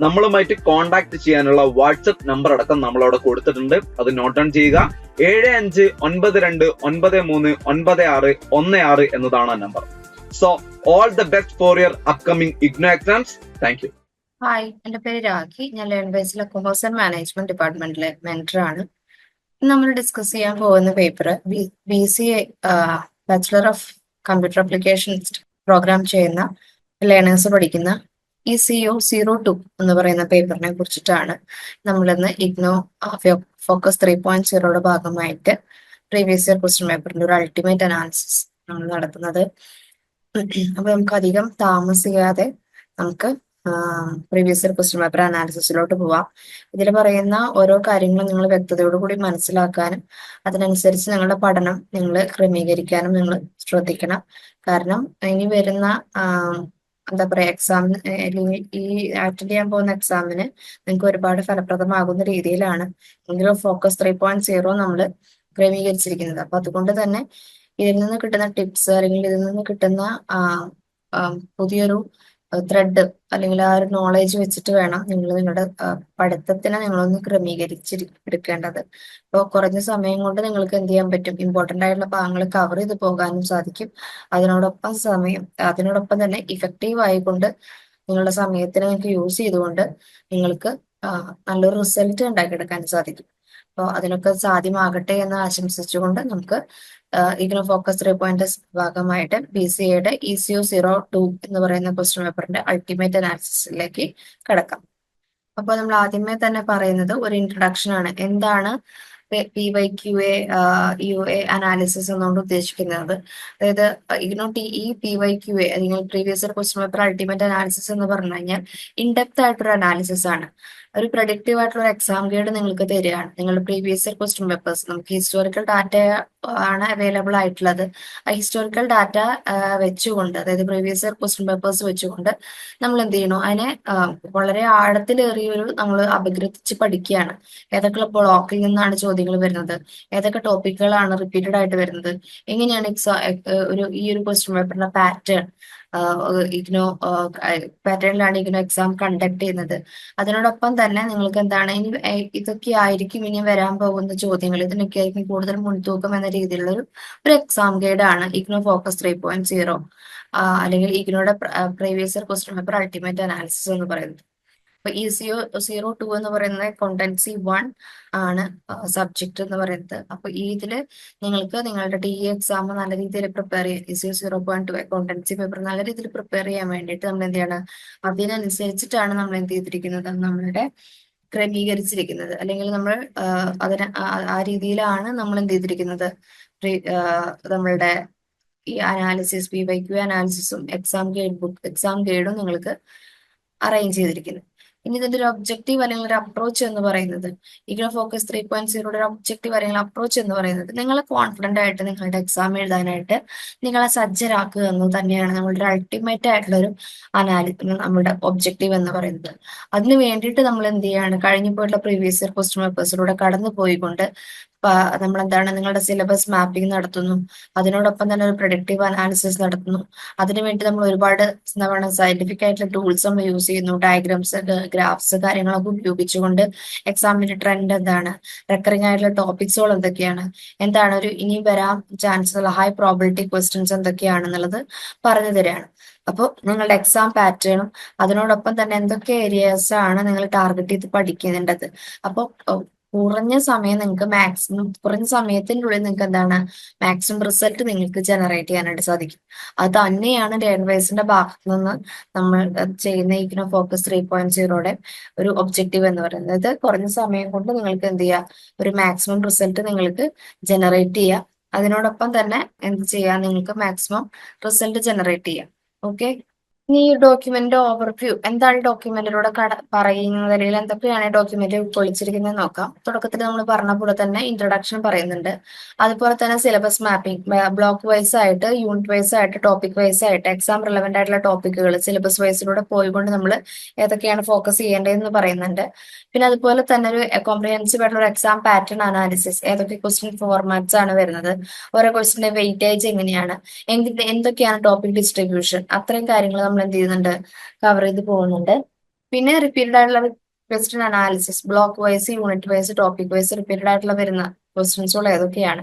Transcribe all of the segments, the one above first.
നമ്മളുമായിട്ട് കോൺടാക്ട് ചെയ്യാനുള്ള WhatsApp number അടക്കം നമ്മൾ അവിടെ കൊടുത്തിട്ടുണ്ട്. അത് നോട്ട് ഡൗൺ ചെയ്യുക. ഏഴ് അഞ്ച് ഒൻപത് രണ്ട് ഒൻപത് മൂന്ന് ഒൻപത് ആറ് ഒന്ന് ആറ് എന്നതാണ് ആ number so all the best for your upcoming IGNOU exams thank you hi എന്റെ പേര് രാഖി. ഞാൻ ലേൺ ബേസിലെ കൊമേഴ്സ് ആൻഡ് മാനേജ്മെന്റ് ഡിപ്പാർട്ട്മെന്റിലെ മെന്റർ ഇന്ന് നമ്മൾ ഡിസ്കസ് ചെയ്യാൻ പോകുന്ന paper B C A bachelor of computer application program ചെയ്യുന്ന ലേണേഴ്സ് പഠിക്കുന്ന E C O zero two എന്ന് പറയുന്ന പേപ്പറിനെ കുറിച്ചിട്ടാണ് നമ്മളിന്ന് ഇഗ്നോ ഫോക്കസ് ത്രീ പോയിന്റ് സീറോയുടെ ഭാഗമായിട്ട് പ്രീവിയസ് ഇയർ ക്വസ്റ്റ്യൻ പേപ്പറിന്റെ ഒരു അൾട്ടിമേറ്റ് അനാലിസിസ് നമ്മൾ നടത്തുന്നത്. അപ്പൊ നമുക്ക് അധികം താമസിക്കാതെ നമുക്ക് പ്രീവിയസ് ഇയർ ക്വസ്റ്റ്യൻ പേപ്പർ അനാലിസിസിലോട്ട് പോവാം. ഇതിൽ പറയുന്ന ഓരോ കാര്യങ്ങളും നിങ്ങൾ വ്യക്തതയോടുകൂടി മനസ്സിലാക്കാനും അതിനനുസരിച്ച് നിങ്ങളുടെ പഠനം നിങ്ങൾ ക്രമീകരിക്കാനും നിങ്ങൾ ശ്രദ്ധിക്കണം. കാരണം ഇനി വരുന്ന എന്താ പറയാ എക്സാമിന് അല്ലെങ്കിൽ ഈ അറ്റൻഡ് ചെയ്യാൻ പോകുന്ന എക്സാമിന് നിങ്ങൾക്ക് ഒരുപാട് ഫലപ്രദമാകുന്ന രീതിയിലാണ്. എങ്കിലും ഫോക്കസ് ത്രീ പോയിന്റ് സീറോ നമ്മൾ ക്രമീകരിച്ചിരിക്കുന്നത്. അപ്പൊ അതുകൊണ്ട് തന്നെ ഇതിൽ നിന്ന് കിട്ടുന്ന ടിപ്സ് അല്ലെങ്കിൽ ഇതിൽ നിന്ന് കിട്ടുന്ന പുതിയൊരു ത്രെഡ് അല്ലെങ്കിൽ ആ ഒരു നോളേജ് വെച്ചിട്ട് വേണം നിങ്ങൾ നിങ്ങളുടെ പഠിത്തത്തിനെ നിങ്ങളൊന്ന് ക്രമീകരിച്ച് എടുക്കേണ്ടത്. അപ്പോൾ കുറഞ്ഞ സമയം കൊണ്ട് നിങ്ങൾക്ക് എന്ത് ചെയ്യാൻ പറ്റും? ഇമ്പോർട്ടന്റ് ആയിട്ടുള്ള ഭാഗങ്ങൾ കവർ ചെയ്ത് പോകാനും സാധിക്കും. അതിനോടൊപ്പം സമയം അതിനോടൊപ്പം തന്നെ ഇഫക്റ്റീവ് ആയിക്കൊണ്ട് നിങ്ങളുടെ സമയത്തിനെ നിങ്ങൾക്ക് യൂസ് ചെയ്തുകൊണ്ട് നിങ്ങൾക്ക് നല്ലൊരു റിസൾട്ട് ഉണ്ടാക്കിയെടുക്കാൻ സാധിക്കും. അപ്പോൾ അതിനൊക്കെ സാധ്യമാകട്ടെ എന്ന് ആശംസിച്ചുകൊണ്ട് നമുക്ക് ഇഗ്നോ ഫോക്കസ് ത്രീ പോയിന്റ് ഭാഗമായിട്ട് ബി സി എയുടെ E C O zero two എന്ന് പറയുന്ന ക്വസ്റ്റ്യൻ പേപ്പറിന്റെ അൾട്ടിമേറ്റ് അനാലിസിസിലേക്ക് കിടക്കാം. അപ്പോൾ നമ്മൾ ആദ്യമേ തന്നെ പറയുന്നത് ഒരു ഇൻട്രൊഡക്ഷൻ ആണ്. എന്താണ് P Y Q A U A analysis എന്നുകൊണ്ട് ഉദ്ദേശിക്കുന്നത്. അതായത് IGNOU T E P Y Q A അല്ലെങ്കിൽ previous year question paper ultimate analysis എന്ന് പറഞ്ഞു കഴിഞ്ഞാൽ ഇൻഡെപ്ത് ആയിട്ടൊരു അനാലിസിസ് ആണ്. ഒരു പ്രൊഡക്റ്റീവ് ആയിട്ടുള്ള എക്സാം ഗൈഡ് നിങ്ങൾക്ക് തരികയാണ്. നിങ്ങളുടെ പ്രീവിയസ് ഇയർ ക്വസ്റ്റ്യൻ പേപ്പേഴ്സ് നമുക്ക് ഹിസ്റ്റോറിക്കൽ ഡാറ്റ ആണ് അവൈലബിൾ ആയിട്ടുള്ളത്. ആ ഹിസ്റ്റോറിക്കൽ ഡാറ്റ വെച്ചുകൊണ്ട് അതായത് പ്രീവിയസ് ഇയർ ക്വസ്റ്റ്യൻ പേപ്പേഴ്സ് വെച്ചുകൊണ്ട് നമ്മൾ എന്ത് ചെയ്യണോ അതിനെ വളരെ ആഴത്തിലേറിയൊരു നമ്മൾ അപഗ്രഥിച്ച് പഠിക്കുകയാണ്. ഏതൊക്കെ ബ്ലോക്കിൽ നിന്നാണ് ചോദ്യങ്ങൾ വരുന്നത്. ഏതൊക്കെ ടോപ്പിക്കുകളാണ് റിപ്പീറ്റഡ് ആയിട്ട് വരുന്നത്? എങ്ങനെയാണ് എക്സാ ഒരു ഈ ഒരു ക്വസ്റ്റ്യൻ പേപ്പറിന്റെ പാറ്റേൺ ഇഗ്നോ പാറ്റേണിലാണ് ഇഗ്നോ എക്സാം കണ്ടക്ട് ചെയ്യുന്നത്. അതിനോടൊപ്പം തന്നെ നിങ്ങൾക്ക് എന്താണ് ഇനി ഇതൊക്കെ ആയിരിക്കും ഇനി വരാൻ പോകുന്ന ചോദ്യങ്ങൾ. ഇതിനൊക്കെ ആയിരിക്കും കൂടുതൽ മുൻതൂക്കം എന്ന രീതിയിലുള്ള ഒരു ഒരു എക്സാം ഗൈഡ് ആണ് IGNOU focus three point zero അല്ലെങ്കിൽ ഇഗ്നോയുടെ previous year question paper ultimate analysis എന്ന് പറയുന്നത്. അപ്പൊ ഇ സിഒ സീറോ ടു എന്ന് പറയുന്നത് കോണ്ടൻസി വൺ ആണ് സബ്ജക്ട് എന്ന് പറയുന്നത്. അപ്പൊ ഈ ഇതിൽ നിങ്ങൾക്ക് നിങ്ങളുടെ ടി ഇ എക്സാം നല്ല രീതിയിൽ പ്രിപ്പയർ ചെയ്യാൻ E C O zero point two accountancy paper നല്ല രീതിയിൽ പ്രിപ്പയർ ചെയ്യാൻ വേണ്ടിയിട്ട് നമ്മൾ എന്ത് ചെയ്യണം? അതിനനുസരിച്ചിട്ടാണ് നമ്മൾ എന്ത് ചെയ്തിരിക്കുന്നത്? നമ്മളുടെ ക്രമീകരിച്ചിരിക്കുന്നത്. അല്ലെങ്കിൽ നമ്മൾ അതിന് ആ- രീതിയിലാണ് നമ്മൾ എന്ത് ചെയ്തിരിക്കുന്നത്? നമ്മളുടെ ഈ അനാലിസിസ് പി വൈ ക്യു അനാലിസിസും എക്സാം ഗൈഡ് ബുക്ക് എക്സാം ഗൈഡും നിങ്ങൾക്ക് അറേഞ്ച് ചെയ്തിരിക്കുന്നത് ഇനി ഇതിന്റെ ഒരു ഒബ്ജക്റ്റീവ് അല്ലെങ്കിൽ ഒരു അപ്രോച്ച് എന്ന് പറയുന്നത്. ഇഗ്നോ ഫോക്കസ് ത്രീ പോയിന്റ് സീറോയുടെ ഒരു ഒബ്ജക്റ്റീവ് അല്ലെങ്കിൽ അപ്രോച്ച് എന്ന് പറയുന്നത്. നിങ്ങളെ കോൺഫിഡന്റ് ആയിട്ട് നിങ്ങളുടെ എക്സാം എഴുതാനായിട്ട് നിങ്ങളെ സജ്ജരാക്കുക എന്ന് തന്നെയാണ് നമ്മളുടെ അൾട്ടിമേറ്റ് ആയിട്ടുള്ള ഒരു അനാലി നമ്മളുടെ ഒബ്ജക്റ്റീവ് എന്ന് പറയുന്നത്. അതിന് വേണ്ടിയിട്ട് നമ്മൾ എന്ത് ചെയ്യാണ്? കഴിഞ്ഞു പോയിട്ടുള്ള പ്രീവിയസ് ഇയർ ക്വസ്റ്റ്യൻ പേപ്പേഴ്സിലൂടെ കടന്നു പോയിക്കൊണ്ട് നമ്മൾ എന്താണ് നിങ്ങളുടെ സിലബസ് മാപ്പിംഗ് നടത്തുന്നു. അതിനോടൊപ്പം തന്നെ ഒരു പ്രൊഡക്റ്റീവ് അനാലിസിസ് നടത്തുന്നു. അതിനുവേണ്ടി നമ്മൾ ഒരുപാട് എന്താണ് സയന്റിഫിക് ആയിട്ടുള്ള ടൂൾസ് നമ്മൾ യൂസ് ചെയ്യുന്നു. ഡയഗ്രാംസ് ഗ്രാഫ്സ് കാര്യങ്ങളൊക്കെ ഉപയോഗിച്ചുകൊണ്ട് എക്സാമിന്റെ ട്രെൻഡ് എന്താണ്? റെക്കറിംഗ് ആയിട്ടുള്ള ടോപ്പിക്സുകൾ എന്തൊക്കെയാണ്? എന്താണ് ഒരു ഇനി വരാൻ ചാൻസ് ഉള്ള ഹൈ പ്രോബിലിറ്റി ക്വസ്റ്റ്യൻസ് എന്തൊക്കെയാണെന്നുള്ളത് പറഞ്ഞു തരികയാണ് അപ്പോൾ നിങ്ങളുടെ എക്സാം പാറ്റേണും അതിനോടൊപ്പം തന്നെ എന്തൊക്കെ ഏരിയാസ് ആണ് നിങ്ങൾ ടാർഗറ്റ് ചെയ്ത് പഠിക്കേണ്ടത്? അപ്പോൾ കുറഞ്ഞ സമയം നിങ്ങൾക്ക് മാക്സിമം കുറഞ്ഞ സമയത്തിന്റെ ഉള്ളിൽ നിങ്ങൾക്ക് എന്താണ്? മാക്സിമം റിസൾട്ട് നിങ്ങൾക്ക് ജനറേറ്റ് ചെയ്യാനായിട്ട് സാധിക്കും. അത് തന്നെയാണ് ലേൺവൈസിന്റെ ഭാഗത്ത് നിന്ന് നമ്മൾ ചെയ്യുന്ന ഇഗ്നോ ഫോക്കസ് ത്രീ പോയിന്റ് സീറോയുടെ ഒരു ഒബ്ജക്റ്റീവ് എന്ന് പറയുന്നത്. കുറഞ്ഞ സമയം കൊണ്ട് നിങ്ങൾക്ക് എന്ത് ചെയ്യാം? ഒരു മാക്സിമം റിസൾട്ട് നിങ്ങൾക്ക് ജനറേറ്റ് ചെയ്യാം. അതിനോടൊപ്പം തന്നെ എന്ത് ചെയ്യാം? നിങ്ങൾക്ക് മാക്സിമം റിസൾട്ട് ജനറേറ്റ് ചെയ്യാം. ഓക്കെ ഈ ഡോക്യുമെന്റ് ഓവർവ്യൂ എന്താണ് ഡോക്യുമെന്റിലൂടെ കട പറയുന്നത്? അല്ലെങ്കിൽ എന്തൊക്കെയാണ് ഡോക്യുമെന്റ് ഉൾക്കൊള്ളിച്ചിരിക്കുന്നത് നോക്കാം. തുടക്കത്തിൽ നമ്മൾ പറഞ്ഞ പോലെ തന്നെ ഇൻട്രൊഡക്ഷൻ പറയുന്നുണ്ട്. അതുപോലെ തന്നെ സിലബസ് മാപ്പിംഗ് ബ്ലോക്ക് വൈസ് ആയിട്ട് യൂണിറ്റ് വൈസ് ആയിട്ട് ടോപ്പിക് വൈസ് ആയിട്ട് എക്സാം റിലവന്റ് ആയിട്ടുള്ള ടോപ്പിക്കുകൾ സിലബസ് വൈസിലൂടെ പോയിക്കൊണ്ട് നമ്മൾ ഏതൊക്കെയാണ് ഫോക്കസ് ചെയ്യേണ്ടതെന്ന് പറയുന്നുണ്ട്. പിന്നെ അതുപോലെ തന്നെ ഒരു കോംപ്രിഹെൻസീവ് ആയിട്ടുള്ള ഒരു എക്സാം പാറ്റേൺ അനാലിസിസ് ഏതൊക്കെ ക്വസ്റ്റ്യൻ ഫോർമാറ്റ്സ് ആണ് വരുന്നത്? ഓരോ ക്വസ്റ്റിന്റെ വെയിറ്റേജ് എങ്ങനെയാണ്? എന്തൊക്കെയാണ് ടോപ്പിക് ഡിസ്ട്രിബ്യൂഷൻ അത്രയും കാര്യങ്ങൾ നമ്മൾ എന്ത് ചെയ്യുന്നുണ്ട് കവർ ചെയ്ത് പോകുന്നുണ്ട്. പിന്നെ റിപ്പീറ്റഡ് ആയിട്ടുള്ള question analysis block wise unit wise topic wise repeated ആയിട്ടുള്ള വരുന്ന ക്വസ്റ്റ്യൻസുകൾ ഏതൊക്കെയാണ്?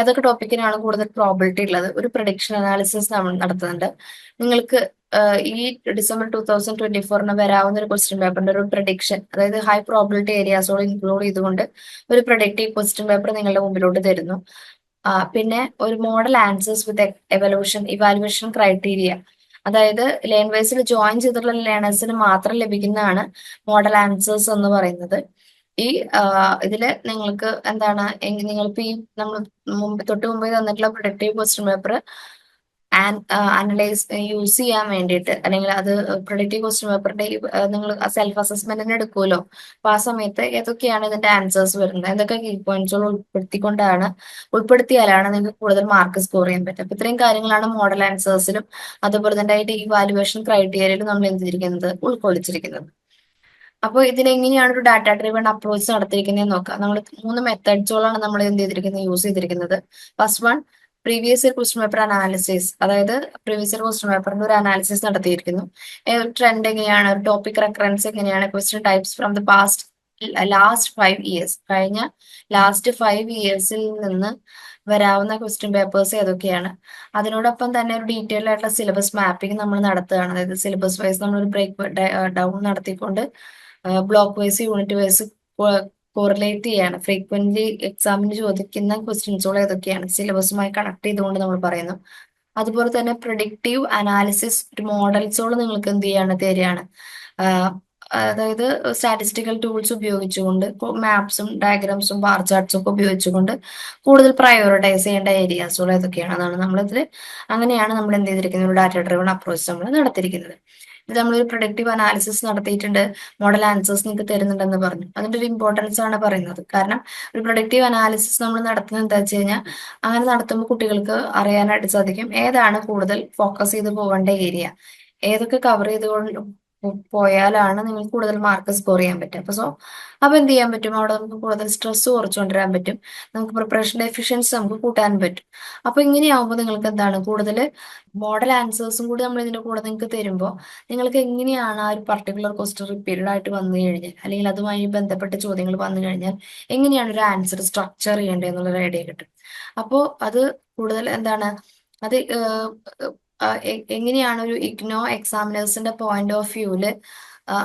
ഏതൊക്കെ ടോപ്പിക്കിനാണ് കൂടുതൽ പ്രോബിലിറ്റി ഉള്ളത്? ഒരു പ്രൊഡിക്ഷൻ അനാലിസിസ് നമ്മൾ നടത്തുന്നുണ്ട്. നിങ്ങൾക്ക് ഈ ഡിസംബർ ടൂ തൗസൻഡ് ട്വന്റി ഫോറിന് വരാവുന്ന ഒരു ക്വസ്റ്റ്യൻ പേപ്പറിന്റെ ഒരു പ്രഡിക്ഷൻ അതായത് ഹൈ പ്രോബിലിറ്റി ഏരിയാസോട് ഇൻക്ലൂഡ് ചെയ്തുകൊണ്ട് ഒരു പ്രൊഡക്റ്റീവ് ക്വസ്റ്റ്യൻ പേപ്പർ നിങ്ങളുടെ മുമ്പിലോട്ട് തരുന്നു. പിന്നെ ഒരു model answers with evolution evaluation criteria അതായത് ലേൺ വൈസിൽ ജോയിൻ ചെയ്തിട്ടുള്ള ലേണേഴ്സിന് മാത്രം ലഭിക്കുന്നതാണ് മോഡൽ ആൻസേഴ്സ് എന്ന് പറയുന്നത്. ഈ ഇതിൽ നിങ്ങൾക്ക് എന്താണ് നിങ്ങൾക്ക് ഈ നമ്മൾ മുമ്പ് തൊട്ട് മുമ്പ് തന്നിട്ടുള്ള productive question paper analyse use ചെയ്യാൻ വേണ്ടിയിട്ട്. അല്ലെങ്കിൽ അത് പ്രൊഡക്റ്റീവ് ക്വസ്റ്റ്യൻ പേപ്പറിന്റെ നിങ്ങൾ സെൽഫ് അസസ്മെന്റിന് എടുക്കുമല്ലോ. അപ്പൊ ആ സമയത്ത് ഏതൊക്കെയാണ് ഇതിന്റെ ആൻസേഴ്സ് വരുന്നത്? എന്തൊക്കെ കീ പോയിന്റ്സുകൾ ഉൾപ്പെടുത്തിക്കൊണ്ടാണ് ഉൾപ്പെടുത്തിയാലാണ് നിങ്ങൾക്ക് കൂടുതൽ മാർക്ക് സ്കോർ ചെയ്യാൻ പറ്റുക? അപ്പൊ ഇത്രയും കാര്യങ്ങളാണ് മോഡൽ ആൻസേഴ്സിലും അതുപോലെ തന്നെ ഈ ഇവാലുവേഷൻ ക്രൈറ്റീരിയയിലും നമ്മൾ എന്ത് ചെയ്തിരിക്കുന്നത് ഉൾക്കൊള്ളിച്ചിരിക്കുന്നത്. അപ്പോൾ ഇതിനെങ്ങനെയാണ് ഒരു ഡാറ്റ ഡ്രീവൺ അപ്രോച്ച് നടത്തിയിരിക്കുന്നത് നോക്കാം. നമ്മൾ മൂന്ന് മെത്തേഡ്സുകളാണ് നമ്മൾ എന്ത് ചെയ്തിരിക്കുന്നത്? യൂസ് ചെയ്തിരിക്കുന്നത്. First one previous year question paper analysis അതായത് പ്രീവിയസ് ഇയർ ക്വസ്റ്റ്യൻ പേപ്പറിന്റെ ഒരു അനാലിസിസ് നടത്തിയിരിക്കുന്നു. ട്രെൻഡ് എങ്ങനെയാണ് ഒരു ടോപ്പിക് റെഫറൻസ് എങ്ങനെയാണ് question types from the past last five years കഴിഞ്ഞ ലാസ്റ്റ് ഫൈവ് ഇയേഴ്സിൽ നിന്ന് വരാവുന്ന ക്വസ്റ്റ്യൻ പേപ്പേഴ്സ് ഏതൊക്കെയാണ്? അതിനോടൊപ്പം തന്നെ ഒരു ഡീറ്റെയിൽ ആയിട്ടുള്ള സിലബസ് മാപ്പിംഗ് നമ്മൾ നടത്തുകയാണ്. അതായത് സിലബസ് വൈസ് നമ്മൾ ഒരു ബ്രേക്ക് ഡൗൺ നടത്തിക്കൊണ്ട് block wise unit wise correlate ചെയ്യാണ്. ഫ്രീക്വന്റ്ലി എക്സാമിന് ചോദിക്കുന്ന ക്വസ്റ്റ്യൻസുകൾ ഏതൊക്കെയാണ്? സിലബസുമായി കണക്ട് ചെയ്തുകൊണ്ട് നമ്മൾ പറയുന്നു. അതുപോലെ തന്നെ പ്രൊഡിക്റ്റീവ് അനാലിസിസ് മോഡൽസുകൾ നിങ്ങൾക്ക് എന്ത് ചെയ്യാണ് തരികയാണ്. അതായത് സ്റ്റാറ്റിസ്റ്റിക്കൽ ടൂൾസ് ഉപയോഗിച്ചുകൊണ്ട് മാപ്സും ഡയഗ്രാംസും ബാർ ചാർട്ട്സും ഒക്കെ ഉപയോഗിച്ചുകൊണ്ട് കൂടുതൽ പ്രയോറിറ്റൈസ് ചെയ്യേണ്ട ഏരിയാസുകൾ ഏതൊക്കെയാണ്? അതാണ് നമ്മളിതിൽ അങ്ങനെയാണ് നമ്മൾ എന്ത് ചെയ്തിരിക്കുന്നത്? ഒരു ഡാറ്റ ഡ്രിവൺ അപ്രോച്ച് നമ്മൾ നടത്തിയിരിക്കുന്നത്. ഇത് നമ്മളൊരു പ്രൊഡക്റ്റീവ് അനാലിസിസ് നടത്തിയിട്ടുണ്ട്. മോഡൽ ആൻസേഴ്സ് നിങ്ങൾക്ക് തരുന്നുണ്ടെന്ന് പറഞ്ഞു. അതിന്റെ ഒരു ഇമ്പോർട്ടൻസ് ആണ് പറയുന്നത്. കാരണം ഒരു പ്രൊഡക്റ്റീവ് അനാലിസിസ് നമ്മൾ നടത്തുന്നത് എന്താ വെച്ച് കഴിഞ്ഞാൽ അങ്ങനെ നടത്തുമ്പോൾ കുട്ടികൾക്ക് അറിയാനായിട്ട് സാധിക്കും. ഏതാണ് കൂടുതൽ ഫോക്കസ് ചെയ്ത് പോകേണ്ട ഏരിയ ഏതൊക്കെ കവർ ചെയ്തുകൊണ്ട് പോയാലാണ് നിങ്ങൾക്ക് കൂടുതൽ മാർക്ക് സ്കോർ ചെയ്യാൻ പറ്റും അപ്പൊ സോ അപ്പൊ എന്ത് ചെയ്യാൻ പറ്റും? അവിടെ നമുക്ക് കൂടുതൽ സ്ട്രെസ് കുറച്ചുകൊണ്ടുവരാൻ പറ്റും. നമുക്ക് പ്രിപ്പറേഷൻ എഫിഷ്യൻസി നമുക്ക് കൂട്ടാൻ പറ്റും. അപ്പൊ ഇങ്ങനെയാവുമ്പോൾ നിങ്ങൾക്ക് എന്താണ്? കൂടുതൽ മോഡൽ ആൻസേഴ്സും കൂടി നമ്മൾ ഇതിന്റെ കൂടെ നിങ്ങൾക്ക് തരുമ്പോൾ നിങ്ങൾക്ക് എങ്ങനെയാണ് ആ ഒരു പർട്ടിക്കുലർ ക്വസ്റ്റ്യൻ റിപ്പീറ്റഡ് ആയിട്ട് വന്നു കഴിഞ്ഞാൽ അല്ലെങ്കിൽ അതുമായി ബന്ധപ്പെട്ട ചോദ്യങ്ങൾ വന്നു കഴിഞ്ഞാൽ എങ്ങനെയാണ് ഒരു ആൻസർ സ്ട്രക്ചർ ചെയ്യേണ്ടത് എന്നുള്ളൊരു ഐഡിയ കിട്ടും. അപ്പോൾ അത് കൂടുതൽ എന്താണ്? അത് എങ്ങനെയാണ് ഒരു ഇഗ്നോ എക്സാമിനേഴ്സിന്റെ പോയിന്റ് ഓഫ് വ്യൂൽ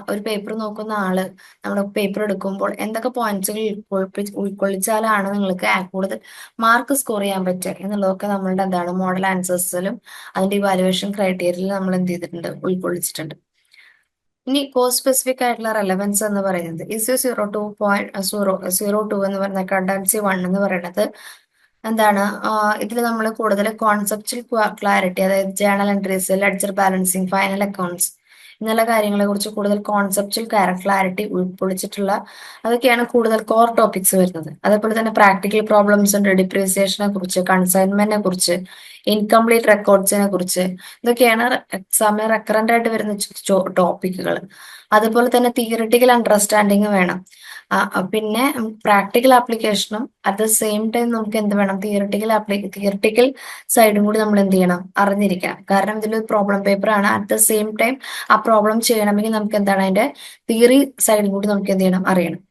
ഒരു പേപ്പർ നോക്കുന്ന ആൾ നമ്മൾ പേപ്പർ എടുക്കുമ്പോൾ എന്തൊക്കെ പോയിന്റ്സുകൾ ഉൾക്കൊള്ളിച്ചാലാണ് നിങ്ങൾക്ക് കൂടുതൽ മാർക്ക് സ്കോർ ചെയ്യാൻ പറ്റുക എന്നുള്ളതൊക്കെ നമ്മളുടെ എന്താണ് മോഡൽ ആൻസേഴ്സിലും അതിന്റെ ഇവാലുവേഷൻ ക്രൈറ്റീരിയയിലും നമ്മൾ എന്ത് ചെയ്തിട്ടുണ്ട് ഉൾക്കൊള്ളിച്ചിട്ടുണ്ട്. ഇനി കോഴ്സ് സ്പെസിഫിക് ആയിട്ടുള്ള റെലവൻസ് എന്ന് പറയുന്നത് is zero two point zero zero two എന്ന് പറയുന്ന കണ്ടൻസി വൺ എന്ന് പറയുന്നത് എന്താണ് ഇതിൽ നമ്മൾ കൂടുതൽ കോൺസെപ്റ്റൽ ക്ലാരിറ്റി അതായത് journal entries ledger balancing final accounts എന്നുള്ള കാര്യങ്ങളെ കുറിച്ച് കൂടുതൽ കോൺസെപ്റ്റൽ ക്ലാരിറ്റി ഉൾപ്പൊളിച്ചിട്ടുള്ള അതൊക്കെയാണ് കൂടുതൽ കോർ ടോപ്പിക്സ് വരുന്നത്. അതേപോലെ തന്നെ പ്രാക്ടിക്കൽ പ്രോബ്ലംസ് ഉണ്ട് ഡിപ്രീസിയേഷനെ കുറിച്ച് കൺസൈൻമെന്റിനെ കുറിച്ച് ഇൻകംപ്ലീറ്റ് റെക്കോർഡ്സിനെ കുറിച്ച്. ഇതൊക്കെയാണ് എക്സാമിന് റെക്കറന്റ് ആയിട്ട് വരുന്ന ടോപ്പിക്കുകൾ അതുപോലെ തന്നെ തിയറിറ്റിക്കൽ അണ്ടർസ്റ്റാൻഡിങ് വേണം. പിന്നെ പ്രാക്ടിക്കൽ ആപ്ലിക്കേഷനും അറ്റ് ദ സെയിം ടൈം നമുക്ക് എന്ത് വേണം? തിയറിറ്റിക്കൽ ആപ്ലി തിയറിറ്റിക്കൽ സൈഡും കൂടി നമ്മൾ എന്ത് ചെയ്യണം? അറിഞ്ഞിരിക്കണം. കാരണം ഇതിലൊരു പ്രോബ്ലം പേപ്പർ ആണ്. അറ്റ് ദ സെയിം ടൈം ആ പ്രോബ്ലം ചെയ്യണമെങ്കിൽ നമുക്ക് എന്താണ് അതിന്റെ തിയറി സൈഡും കൂടി നമുക്ക് എന്ത് ചെയ്യണം? അറിയണം.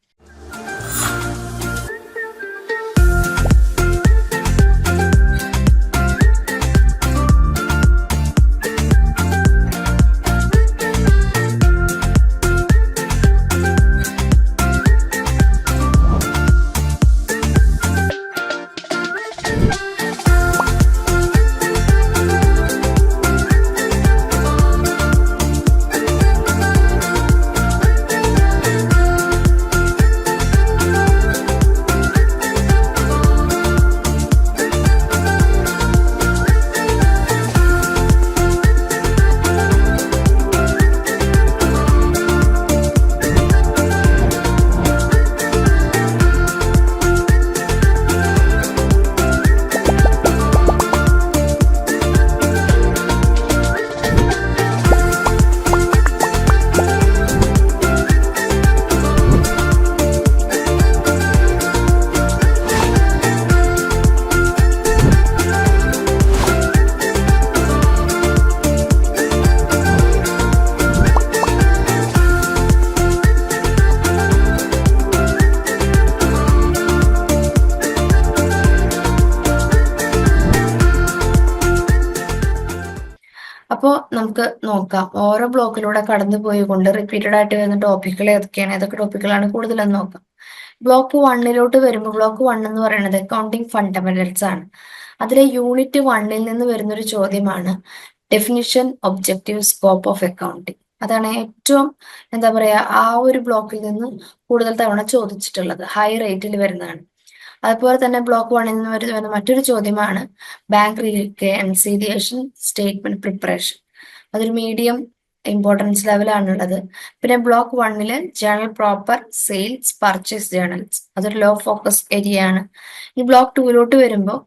അപ്പോൾ നമുക്ക് നോക്കാം. ഓരോ ബ്ലോക്കിലൂടെ കടന്നു പോയിക്കൊണ്ട് റിപ്പീറ്റഡ് ആയിട്ട് വരുന്ന ടോപ്പിക്കുകൾ ഏതൊക്കെയാണ്? ഏതൊക്കെ ടോപ്പിക്കുകളാണ് കൂടുതലെന്ന് നോക്കാം. ബ്ലോക്ക് വണ്ണിലോട്ട് വരുമ്പോൾ ബ്ലോക്ക് വൺ എന്ന് പറയുന്നത് അക്കൗണ്ടിങ് ഫണ്ടമെന്റൽസ് ആണ്. അതിലെ യൂണിറ്റ് വണ്ണിൽ നിന്ന് വരുന്ന ഒരു ചോദ്യമാണ് definition objective scope of accounting അതാണ് ഏറ്റവും എന്താ പറയാ ആ ഒരു ബ്ലോക്കിൽ നിന്ന് കൂടുതൽ തവണ ചോദിച്ചിട്ടുള്ളത്. ഹൈ റേറ്റിൽ വരുന്നതാണ്. അതുപോലെ തന്നെ ബ്ലോക്ക് വണ്ണിൽ നിന്ന് വരുന്ന മറ്റൊരു ചോദ്യമാണ്. ബാങ്ക് റീകൺസീലിയേഷൻ സ്റ്റേറ്റ്മെന്റ് പ്രിപ്പറേഷൻ അതൊരു മീഡിയം ഇമ്പോർട്ടൻസ് ലെവലാണുള്ളത് പിന്നെ ബ്ലോക്ക് വണ്ണിൽ journal proper sales purchase journals അതൊരു ലോ ഫോക്കസ് ഏരിയ ആണ്. ഈ ബ്ലോക്ക് ടൂവിലോട്ട് വരുമ്പോൾ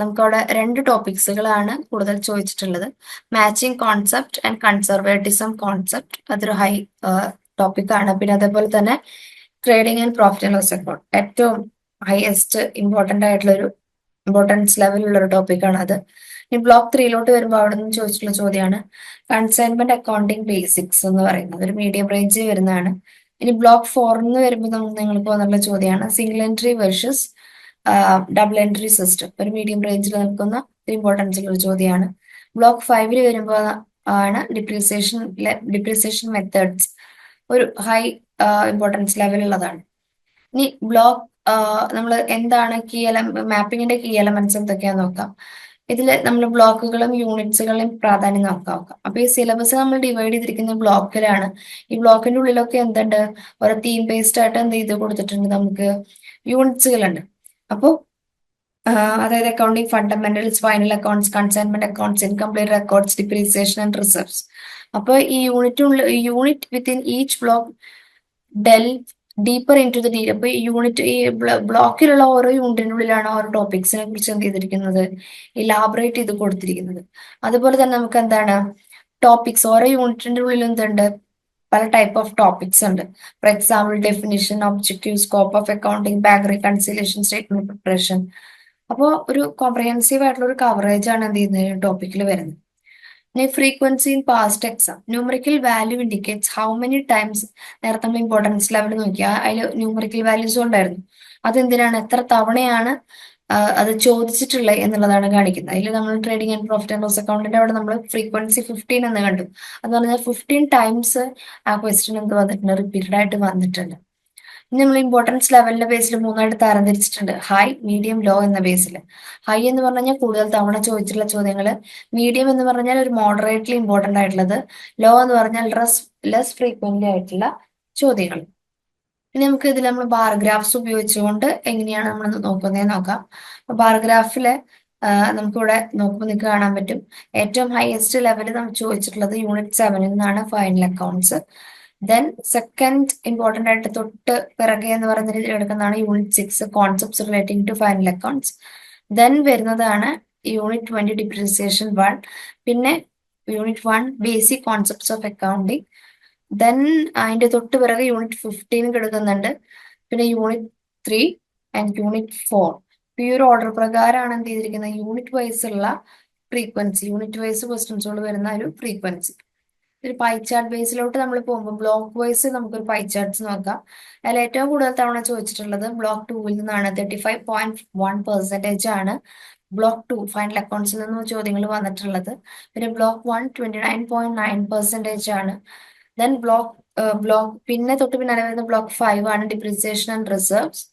നമുക്കവിടെ രണ്ട് ടോപ്പിക്സുകളാണ് കൂടുതൽ ചോദിച്ചിട്ടുള്ളത്. Matching concept and conservatism concept അതൊരു ഹൈ ടോപ്പിക് ആണ്. പിന്നെ അതേപോലെ തന്നെ trading and profit and loss account ഏറ്റവും ഹയസ്റ്റ് ഇമ്പോർട്ടന്റ് ആയിട്ടുള്ള ഒരു ഇമ്പോർട്ടൻസ് ലെവലുള്ള ഒരു ടോപ്പിക്കാണ് അത്. ഇനി ബ്ലോക്ക് ത്രീയിലോട്ട് വരുമ്പോൾ അവിടെ നിന്ന് ചോദിച്ചിട്ടുള്ള ചോദ്യമാണ് കൺസൈൻമെന്റ് അക്കൗണ്ടിങ് ബേസിക്സ് എന്ന് പറയുന്നത്. ഒരു മീഡിയം റേഞ്ചിൽ വരുന്നതാണ്. ഇനി ബ്ലോക്ക് ഫോറിൽ നിന്ന് വരുമ്പോൾ നമുക്ക് നിങ്ങൾക്ക് വന്നുള്ള ചോദ്യമാണ് single entry versus double entry system ഒരു മീഡിയം റേഞ്ചിൽ നിൽക്കുന്ന ഒരു ഇമ്പോർട്ടൻസ് ഉള്ള ചോദ്യമാണ് ബ്ലോക്ക് ഫൈവിൽ വരുമ്പോൾ ആണ് ഡിപ്രീസിയേഷൻ ഡിപ്രീസിയേഷൻ മെത്തേഡ്സ് ഒരു ഹൈ ഇമ്പോർട്ടൻസ് ലെവലുള്ളതാണ് ഇനി ബ്ലോക്ക് നമ്മൾ എന്താണ് കീ എല മാപ്പിങ്ങിന്റെ കീ എലമെന്റ്സ് എന്തൊക്കെയാന്ന് നോക്കാം. ഇതിൽ നമ്മൾ ബ്ലോക്കുകളും യൂണിറ്റ്സുകളും പ്രാധാന്യം നോക്കാം. നോക്കാം. അപ്പൊ ഈ സിലബസ് നമ്മൾ ഡിവൈഡ് ചെയ്തിരിക്കുന്ന ബ്ലോക്കിലാണ് ഈ ബ്ലോക്കിന്റെ ഉള്ളിലൊക്കെ എന്തുണ്ട്? ഓരോ തീം ബേസ്ഡ് ആയിട്ട് എന്ത് ചെയ്ത് കൊടുത്തിട്ടുണ്ട് നമുക്ക്? യൂണിറ്റ്സുകളുണ്ട് അപ്പോൾ അതായത് accounting fundamentals final accounts consignment accounts incomplete records depreciation and reserves അപ്പോൾ ഈ unit unit within each block delve deeper into the അപ്പൊ യൂണിറ്റ് ഈ ബ്ലോക്കിലുള്ള ഓരോ യൂണിറ്റിനുള്ളിലാണ് ഓരോ ടോപ്പിക്സിനെ കുറിച്ച് എന്ത് ചെയ്തിരിക്കുന്നത്? ഇലാബറേറ്റ് ചെയ്ത് കൊടുത്തിരിക്കുന്നത്. അതുപോലെ തന്നെ നമുക്ക് എന്താണ്? ടോപ്പിക്സ് ഓരോ യൂണിറ്റിന്റെ ഉള്ളിൽ എന്തുണ്ട് പല ടൈപ്പ് ഓഫ് ടോപ്പിക്സ് ഉണ്ട്. For example definition objective scope of accounting bank reconciliation statement preparation അപ്പോൾ ഒരു കോംപ്രഹെൻസീവ് ആയിട്ടുള്ള ഒരു കവറേജ് ആണ് എന്ത് ചെയ്യുന്നത്? ടോപ്പിക്കിൽ വരുന്നത്. ഇനി frequency in past exam numerical value indicates how many times നേരത്തെ നമ്മൾ ഇമ്പോർട്ടൻസ് ലെവൽ നോക്കിയാൽ അതിൽ ന്യൂമറിക്കൽ വാല്യൂസ് ഉണ്ടായിരുന്നു. അതെന്തിനാണ്? എത്ര തവണയാണ് അത് ചോദിച്ചിട്ടുള്ളത് എന്നുള്ളതാണ് കാണിക്കുന്നത്. അതിൽ നമ്മൾ trading and profit and loss അക്കൗണ്ടിന്റെ അവിടെ നമ്മൾ ഫ്രീക്വൻസി ഫിഫ്റ്റീൻ എന്ന് കണ്ടു. അതെന്ന് പറഞ്ഞാൽ ഫിഫ്റ്റീൻ ടൈംസ് ആ ക്വസ്റ്റ്യൻ എന്ത് വന്നിട്ടുണ്ട് റിപ്പീറ്റഡ് ആയിട്ട് വന്നിട്ടുണ്ട്. നമ്മൾ ഇമ്പോർട്ടൻസ് ലെവലിന്റെ ബേസിൽ മൂന്നായിട്ട് തരംതിരിച്ചിട്ടുണ്ട് ഹൈ മീഡിയം ലോ എന്ന ബേസിൽ ഹൈ എന്ന് പറഞ്ഞു കൂടുതൽ തവണ ചോദിച്ചിട്ടുള്ള ചോദ്യങ്ങൾ മീഡിയം എന്ന് പറഞ്ഞാൽ ഒരു മോഡറേറ്റ്ലി ഇമ്പോർട്ടന്റ് ആയിട്ടുള്ളത്. ലോ എന്ന് പറഞ്ഞാൽ ലെസ് ലെസ് ഫ്രീക്വന്റ് ആയിട്ടുള്ള ചോദ്യങ്ങൾ. ഇനി നമുക്ക് ഇതിൽ നമ്മൾ ബാർഗ്രാഫ്സ് ഉപയോഗിച്ചുകൊണ്ട് എങ്ങനെയാണ് നമ്മൾ നോക്കുന്നത് നോക്കാം. ബാർഗ്രാഫിൽ നമുക്കിവിടെ നോക്കുമ്പോൾ നിങ്ങൾക്ക് കാണാൻ പറ്റും. ഏറ്റവും ഹയസ്റ്റ് ലെവൽ നമ്മൾ ചോദിച്ചിട്ടുള്ളത് യൂണിറ്റ് സെവനിൽ നിന്നാണ് final accounts then second important ആയിട്ട് തൊട്ട് പിറകെ എന്ന് പറയുന്ന രീതിയിൽ എടുക്കുന്നതാണ് unit six concepts relating to final accounts then വരുന്നതാണ് യൂണിറ്റ് ട്വന്റി ഡിപ്രിസിയേഷൻ വൺ പിന്നെ unit one basic concepts of accounting then അതിന്റെ തൊട്ട് പിറകെ യൂണിറ്റ് ഫിഫ്റ്റീൻ കിടക്കുന്നുണ്ട്. പിന്നെ unit three and unit four ഈ ഒരു ഓർഡർ പ്രകാരമാണ് എന്ത് ചെയ്തിരിക്കുന്നത്? യൂണിറ്റ് വൈസ് ഉള്ള ഫ്രീക്വൻസി യൂണിറ്റ് വൈസ് ക്വസ്റ്റ്യൻസുകൾ വരുന്ന ഒരു ഫ്രീക്വൻസി ഒരു പൈ ചാർട്ട് ബേസിലോട്ട് നമ്മൾ പോകുമ്പോൾ ബ്ലോക്ക് വൈസ് നമുക്കൊരു പൈ ചാർട്ട്സ് നോക്കാം. അതിൽ ഏറ്റവും കൂടുതൽ തവണ ചോദിച്ചിട്ടുള്ളത് ബ്ലോക്ക് ടൂവിൽ നിന്നാണ്. Thirty five point one percentage ആണ് ബ്ലോക്ക് ടു ഫൈനൽ അക്കൗണ്ട്സിൽ നിന്നും ചോദ്യങ്ങൾ വന്നിട്ടുള്ളത്. പിന്നെ block one twenty nine point nine percentage ആണ് ദെൻ ബ്ലോക്ക് ബ്ലോക്ക് പിന്നെ തൊട്ട് പിന്നാലെ വരുന്ന ബ്ലോക്ക് ഫൈവ് ആണ് depreciation and reserves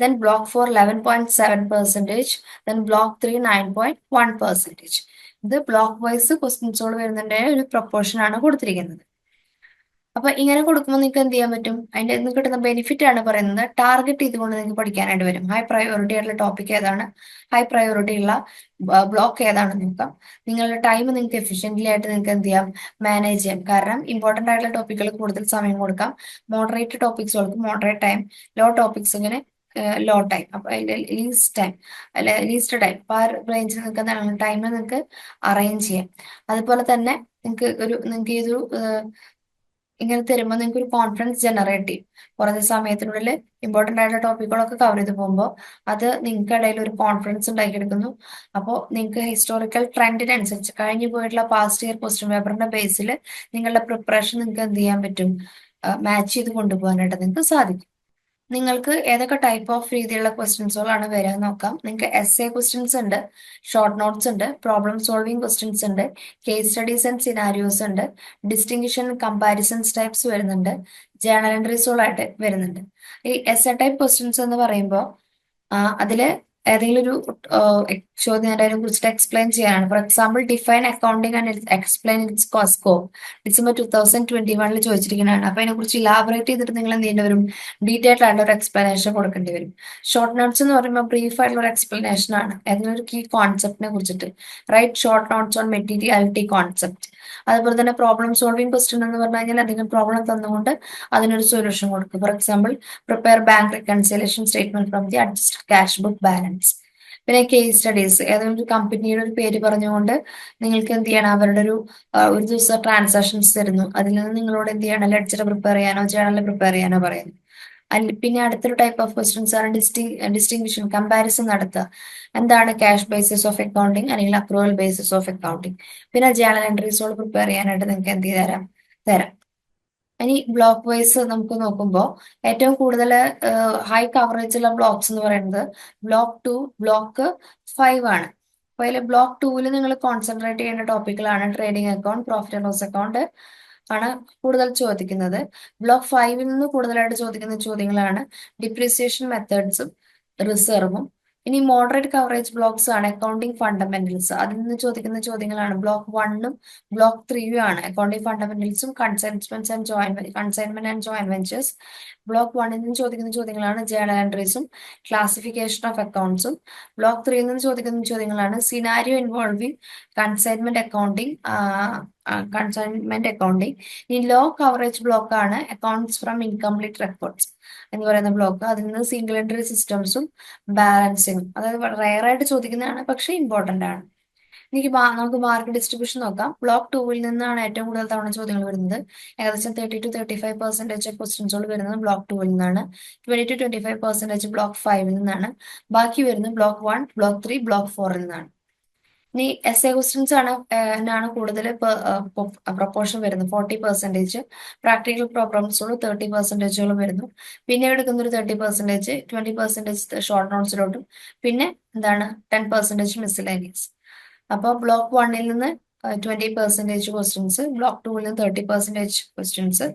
then block four eleven point seven percentage then block three nine point one percentage ഇത് ബ്ലോക്ക് വൈസ് ക്വസ്റ്റ്യൻസുകൾ വരുന്നതിന്റെ ഒരു പ്രൊപ്പോർഷൻ ആണ് കൊടുത്തിരിക്കുന്നത്. അപ്പൊ ഇങ്ങനെ കൊടുക്കുമ്പോൾ നിങ്ങൾക്ക് എന്ത് ചെയ്യാൻ പറ്റും? അതിന്റെ നിന്ന് കിട്ടുന്ന ബെനിഫിറ്റ് ആണ് പറയുന്നത്. ടാർഗറ്റ് ചെയ്തുകൊണ്ട് നിങ്ങൾക്ക് പഠിക്കാനായിട്ട് വരും. ഹൈ പ്രയോറിറ്റി ആയിട്ടുള്ള ടോപ്പിക് ഏതാണ്? ഹൈ പ്രയോറിറ്റി ഉള്ള ബ്ലോക്ക് ഏതാണ് നോക്കാം നിങ്ങളുടെ ടൈം നിങ്ങൾക്ക് എഫിഷ്യന്റ്ലി ആയിട്ട് നിങ്ങൾക്ക് എന്ത് ചെയ്യാം? മാനേജ് ചെയ്യാം. കാരണം ഇമ്പോർട്ടന്റ് ആയിട്ടുള്ള ടോപ്പിക്കുകൾ കൂടുതൽ സമയം കൊടുക്കാം. മോഡറേറ്റ് ടോപ്പിക്സുകൾക്ക് മോഡറേറ്റ് ടൈം ലോ ടോപ്പിക്സിന് ലോ ടൈം അപ്പൊ അതിന്റെ ലീസ്റ്റ് ടൈം അല്ലെ ലീസ്റ്റ് ടൈം അപ്പൊ ആ റേഞ്ചിൽ നിങ്ങൾക്ക് ടൈമിൽ നിങ്ങൾക്ക് അറേഞ്ച് ചെയ്യാം. അതുപോലെ തന്നെ നിങ്ങൾക്ക് ഒരു നിങ്ങൾക്ക് ഇതൊരു ഇങ്ങനെ തരുമ്പോൾ നിങ്ങൾക്ക് ഒരു കോൺഫിഡൻസ് ജനറേറ്റ് ചെയ്യും. കുറഞ്ഞ സമയത്തിനുള്ളിൽ ഇമ്പോർട്ടന്റ് ആയിട്ടുള്ള ടോപ്പിക്കുകളൊക്കെ കവർ ചെയ്ത് പോകുമ്പോൾ അത് നിങ്ങൾക്ക് ഇടയിൽ ഒരു കോൺഫിഡൻസ് ഉണ്ടാക്കിയെടുക്കുന്നു. അപ്പോൾ നിങ്ങൾക്ക് ഹിസ്റ്റോറിക്കൽ ട്രെൻഡിനനുസരിച്ച് കഴിഞ്ഞു പോയിട്ടുള്ള പാസ്റ്റ് ഇയർ ക്വസ്റ്റ്യൻ പേപ്പറിന്റെ ബേസിൽ നിങ്ങളുടെ പ്രിപ്പറേഷൻ നിങ്ങൾക്ക് എന്ത് ചെയ്യാൻ പറ്റും? മാച്ച് ചെയ്ത് കൊണ്ടുപോകാനായിട്ട് നിങ്ങൾക്ക് സാധിക്കും. നിങ്ങൾക്ക് ഏതൊക്കെ ടൈപ്പ് ഓഫ് രീതിയിലുള്ള ക്വസ്റ്റ്യൻസുകളാണ് വരിക നോക്കാം. നിങ്ങൾക്ക് എസ് എ ക്വസ്റ്റ്യൻസ് ഉണ്ട് ഷോർട്ട് നോട്ട്സ് ഉണ്ട് പ്രോബ്ലം സോൾവിംഗ് ക്വസ്റ്റ്യൻസ് ഉണ്ട് കേസ് സ്റ്റഡീസ് ആൻഡ് സിനാരിയോസ് ഉണ്ട് ഡിസ്റ്റിങ്ഷൻ കമ്പാരിസൺസ് ടൈപ്സ് വരുന്നുണ്ട് ജേണൽ എൻട്രീസുകളായിട്ട് വരുന്നുണ്ട്. ഈ എസ് എ ടൈപ്പ് ക്വസ്റ്റ്യൻസ് എന്ന് പറയുമ്പോൾ അതിൽ ഏതെങ്കിലും ഒരു ചോദ്യം അതിനെ കുറിച്ചിട്ട് എക്സ്പ്ലെയിൻ ചെയ്യാനാണ്. For example define accounting and explain its Costco December two thousand twenty വണ്ണിൽ ചോദിച്ചിരിക്കുന്നതാണ്. അപ്പൊ അതിനെ കുറിച്ച് ഇലാബറേറ്റ് ചെയ്തിട്ട് നിങ്ങൾ എന്ത് ചെയ്യേണ്ടി വരും? ഡീറ്റെയിൽഡ് ആയിട്ടുള്ള ഒരു എക്സ്പ്ലനേഷൻ കൊടുക്കേണ്ടി വരും. ഷോർട്ട് നോട്ട്സ് എന്ന് പറയുമ്പോൾ ബ്രീഫ് ആയിട്ടുള്ള ഒരു എക്സ്പ്ലനേഷൻ ആണ്. അതിനൊരു കീ കോൺസെപ്റ്റിനെ കുറിച്ചിട്ട്. Write short notes on materiality concept അതുപോലെ തന്നെ പ്രോബ്ലം സോൾവിംഗ് ക്വസ്റ്റ്യൻ എന്ന് പറഞ്ഞു കഴിഞ്ഞാൽ അധികം പ്രോബ്ലം തന്നുകൊണ്ട് അതിനൊരു സൊല്യൂഷൻ കൊടുക്കും. For example prepare bank reconciliation statement from the adjust cash book balance പിന്നെ കേസ് സ്റ്റഡീസ് ഏതെങ്കിലും ഒരു കമ്പനിയുടെ ഒരു പേര് പറഞ്ഞുകൊണ്ട് നിങ്ങൾക്ക് എന്ത് ചെയ്യണം? അവരുടെ ഒരു ഒരു ദിവസം ട്രാൻസാക്ഷൻസ് തരുന്നു. അതിൽ നിന്ന് നിങ്ങളോട് എന്ത് ചെയ്യണം? ലെഡ്ജർ പ്രിപ്പയർ ചെയ്യാനോ ജേണൽ പ്രിപ്പയർ ചെയ്യാനോ പറയുന്നു. പിന്നെ അടുത്തൊരു ടൈപ്പ് ഓഫ് ക്വസ്റ്റ്യൻസ് ആണ് ഡിസ്റ്റിങ് ഡിസ്റ്റിങ്ഷൻ കമ്പാരിസൺ നടത്തുക. എന്താണ് ക്യാഷ് ബേസിസ് ഓഫ് അക്കൗണ്ടിങ് അല്ലെങ്കിൽ അപ്രൂവൽ ബേസിസ് ഓഫ് അക്കൗണ്ടിങ് പിന്നെ ജേണൽ എൻട്രീസുകൾ പ്രിപ്പയർ ചെയ്യാനായിട്ട് നിങ്ങൾക്ക് എന്ത് തരാം? തരാം. ഇനി ബ്ലോക്ക് വൈസ് നമുക്ക് നോക്കുമ്പോൾ ഏറ്റവും കൂടുതൽ ഹൈ കവറേജ് ഉള്ള ബ്ലോക്ക്സ് എന്ന് പറയുന്നത് ബ്ലോക്ക് ടു ബ്ലോക്ക് ഫൈവ് ആണ്. അപ്പൊ അതിൽ ബ്ലോക്ക് ടൂവിൽ നിങ്ങൾ കോൺസെൻട്രേറ്റ് ചെയ്യേണ്ട ടോപ്പിക്കുകളാണ് trading account profit and loss account ആണ് കൂടുതൽ ചോദിക്കുന്നത്. ബ്ലോക്ക് ഫൈവിൽ നിന്ന് കൂടുതലായിട്ട് ചോദിക്കുന്ന ചോദ്യങ്ങളാണ് ഡിപ്രീസിയേഷൻ മെത്തേഡ്സും റിസർവും ഇനി മോഡറേറ്റ് കവറേജ് ബ്ലോക്സ് ആണ് അക്കൗണ്ടിംഗ് ഫണ്ടമെന്റൽസ് അതിൽ നിന്ന് ചോദിക്കുന്ന ചോദ്യങ്ങളാണ്. ബ്ലോക്ക് വണ്ണും ബ്ലോക്ക് ത്രീയും ആണ്. Accounting ഫണ്ടമെന്റൽസും consignments and join consignment and join ventures block വണ്ണിൽ നിന്ന് ചോദിക്കുന്ന ചോദ്യങ്ങളാണ് ജേണൽ എൻട്രീസും ക്ലാസിഫിക്കേഷൻ ഓഫ് അക്കൗണ്ട്സും ബ്ലോക്ക് ത്രീയിൽ നിന്ന് ചോദിക്കുന്ന ചോദ്യങ്ങളാണ് scenario involving consignment accounting consignment accounting ഇനി ലോ കവറേജ് ബ്ലോക്ക് ആണ് അക്കൗണ്ട്സ് ഫ്രം ഇൻകംപ്ലീറ്റ് റെക്കോർഡ്സ് എന്ന് പറയുന്ന ബ്ലോക്ക് അതിൽ നിന്ന് സിംഗിൾ എൻട്രി സിസ്റ്റംസും ബാലൻസിങ്ങും അതായത് റയർ ആയിട്ട് ചോദിക്കുന്നതാണ് പക്ഷേ ഇമ്പോർട്ടന്റ് ആണ്. എനിക്ക് നമുക്ക് മാർക്ക് ഡിസ്ട്രിബ്യൂഷൻ നോക്കാം. ബ്ലോക്ക് ടൂവിൽ നിന്നാണ് ഏറ്റവും കൂടുതൽ തവണ ചോദ്യങ്ങൾ വരുന്നത്. ഏകദേശം thirty two thirty five percentage ക്വസ്റ്റ്യൻസുകൾ വരുന്നത് ബ്ലോക്ക് ടൂവിൽ നിന്നാണ്. Twenty two twenty five percentage block ഫൈവിൽ നിന്നാണ്. ബാക്കി വരുന്നത് block one block three block ഫോറിൽ നിന്നാണ്. ഇനി എസ് എ ക്വസ്റ്റ്യൻസ് ആണ് ആണ് കൂടുതൽ പ്രൊപ്പോർഷൻ വരുന്നത്. ഫോർട്ടി പെർസെന്റേജ് പ്രാക്ടിക്കൽ പ്രോബ്ലംസോട് തേർട്ടി പെർസെന്റേജോളം വരുന്നു. പിന്നെ എടുക്കുന്ന ഒരു thirty percentage twenty percentage short നോട്ട്സിലോട്ടും പിന്നെ എന്താണ്? ടെൻ പെർസെന്റേജ് മിസ്സലേനിയസ് അപ്പോൾ ബ്ലോക്ക് വണ്ണിൽ നിന്ന് ട്വന്റി പെർസെന്റേജ് ക്വസ്റ്റ്യൻസ് ബ്ലോക്ക് ടൂവിൽ നിന്ന് തേർട്ടി പെർസെന്റേജ് ക്വസ്റ്റ്യൻസ്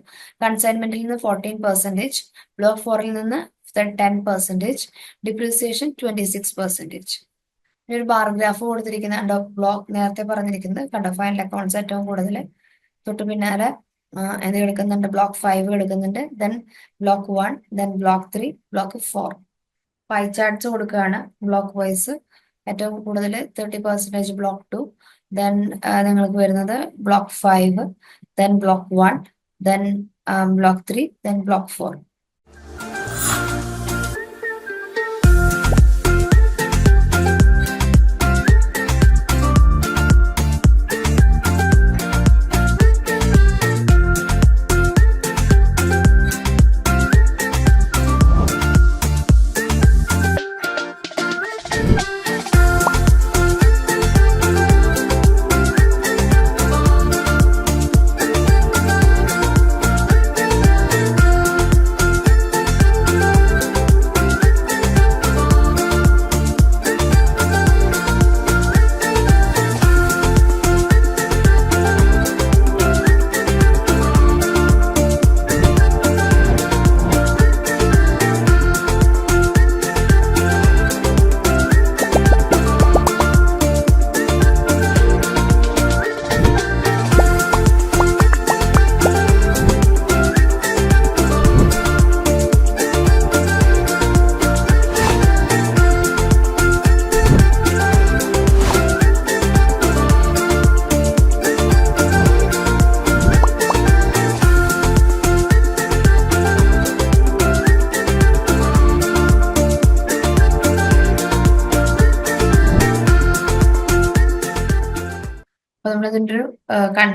കൺസൈൻമെന്റിൽ നിന്ന് ഫോർട്ടീൻ പെർസെന്റേജ് ബ്ലോക്ക് ഫോറിൽ നിന്ന് ten percentage depreciation twenty six percentage ഒരു ബാർഗ്രാഫ് കൊടുത്തിരിക്കുന്ന ബ്ലോക്ക് നേരത്തെ പറഞ്ഞിരിക്കുന്നത്. കണ്ടോ? ഫൈനൽ അക്കൗണ്ട്സ് ഏറ്റവും കൂടുതൽ. തൊട്ട് പിന്നാലെ എന്ത് എടുക്കുന്നുണ്ട്. ബ്ലോക്ക് ഫൈവ് എടുക്കുന്നുണ്ട്. Then block one then block three block four pie charts കൊടുക്കുകയാണ് ബ്ലോക്ക് വൈസ് ഏറ്റവും കൂടുതൽ thirty percentage block two then നിങ്ങൾക്ക് വരുന്നത് block five then block one then block three then block four